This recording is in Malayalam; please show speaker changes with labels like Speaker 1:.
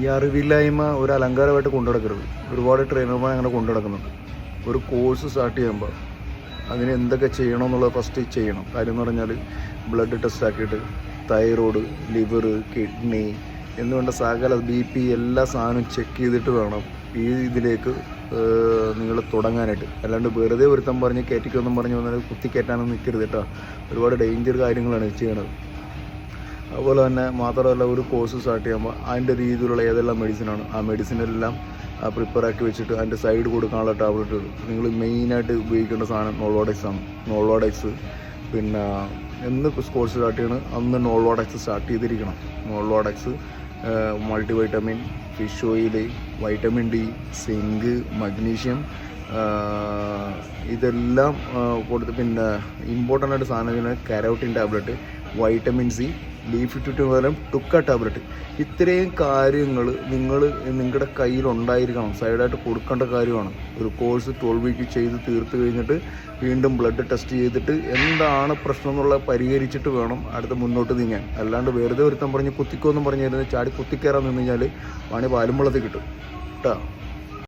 Speaker 1: ഈ അറിവില്ലായ്മ ഒരു അലങ്കാരമായിട്ട് കൊണ്ടുനടക്കരുത്. ഒരുപാട് ട്രെയിനർമാർ അങ്ങനെ കൊണ്ടുനടക്കുന്നുണ്ട്. ഒരു കോഴ്സ് സ്റ്റാർട്ട് ചെയ്യുമ്പോൾ അതിന് എന്തൊക്കെ ചെയ്യണം എന്നുള്ളത് ഫസ്റ്റ് ചെയ്യണം. കാര്യം എന്ന് പറഞ്ഞാൽ ബ്ലഡ് ടെസ്റ്റ് ആക്കിയിട്ട് തൈറോയ്ഡ് ലിവർ കിഡ്നി എന്നുവേണ്ട സകല ബി പി എല്ലാ സാധനവും ചെക്ക് ചെയ്തിട്ട് വേണം ഈ ഇതിലേക്ക് നിങ്ങൾ തുടങ്ങാനായിട്ട്. അല്ലാണ്ട് വെറുതെ ഒരുത്തം പറഞ്ഞ് കയറ്റിക്കൊന്നും പറഞ്ഞ് വന്നാൽ കുത്തി കയറ്റാനൊന്നും നിൽക്കരുത് കേട്ടോ. ഒരുപാട് ഡേഞ്ചർ കാര്യങ്ങളാണ് ചെയ്യണത്. അതുപോലെ തന്നെ മാത്രമല്ല ഒരു കോഴ്സ് സ്റ്റാർട്ട് ചെയ്യുമ്പോൾ അതിന്റെ രീതിയിലുള്ള ഏതെല്ലാം മെഡിസിനാണ് ആ മെഡിസിനെല്ലാം പ്രിപ്പയർ ആക്കി വെച്ചിട്ട് അതിന്റെ സൈഡ് കൊടുക്കാനുള്ള ടാബ്ലറ്റുകൾ നിങ്ങൾ മെയിനായിട്ട് ഉപയോഗിക്കേണ്ട സാധനം നോളോഡെക്സ് ആണ്. നോളോഡെക്സ് പിന്നെ എന്ന് കോഴ്സ് സ്റ്റാർട്ട് ചെയ്യണം അന്ന് നോളോഡെക്സ് സ്റ്റാർട്ട് ചെയ്തിരിക്കണം. നോളോഡെക്സ് multi vitamin fish oil vitamin D zinc magnesium ഇതെല്ലാം കൊടുത്ത് പിന്നെ ഇമ്പോർട്ടന്റ് ആയിട്ട് സാധനം കരോട്ടിൻ ടാബ്ലറ്റ് വൈറ്റമിൻ സി ലീഫ് ടു പകരം ടുക്ക ടാബ്ലറ്റ് ഇത്രയും കാര്യങ്ങൾ നിങ്ങൾ നിങ്ങളുടെ കയ്യിലുണ്ടായിരിക്കണം. സൈഡായിട്ട് കൊടുക്കേണ്ട കാര്യമാണ്. ഒരു കോഴ്സ് ട്വൽവ് വീക്ക് ചെയ്ത് തീർത്ത് കഴിഞ്ഞിട്ട് വീണ്ടും ബ്ലഡ് ടെസ്റ്റ് ചെയ്തിട്ട് എന്താണ് പ്രശ്നം എന്നുള്ളത് പരിഹരിച്ചിട്ട് വേണം അടുത്ത് മുന്നോട്ട് നീങ്ങാൻ. അല്ലാണ്ട് വെറുതെ ഒരുത്തം പറഞ്ഞ് കുത്തിക്കോന്നും പറഞ്ഞിരുന്ന് ചാടി കുത്തിക്കയറാൻ നിന്ന് കഴിഞ്ഞാൽ പണി പാലും വെള്ളത്തിൽ കിട്ടും. കേട്ടോ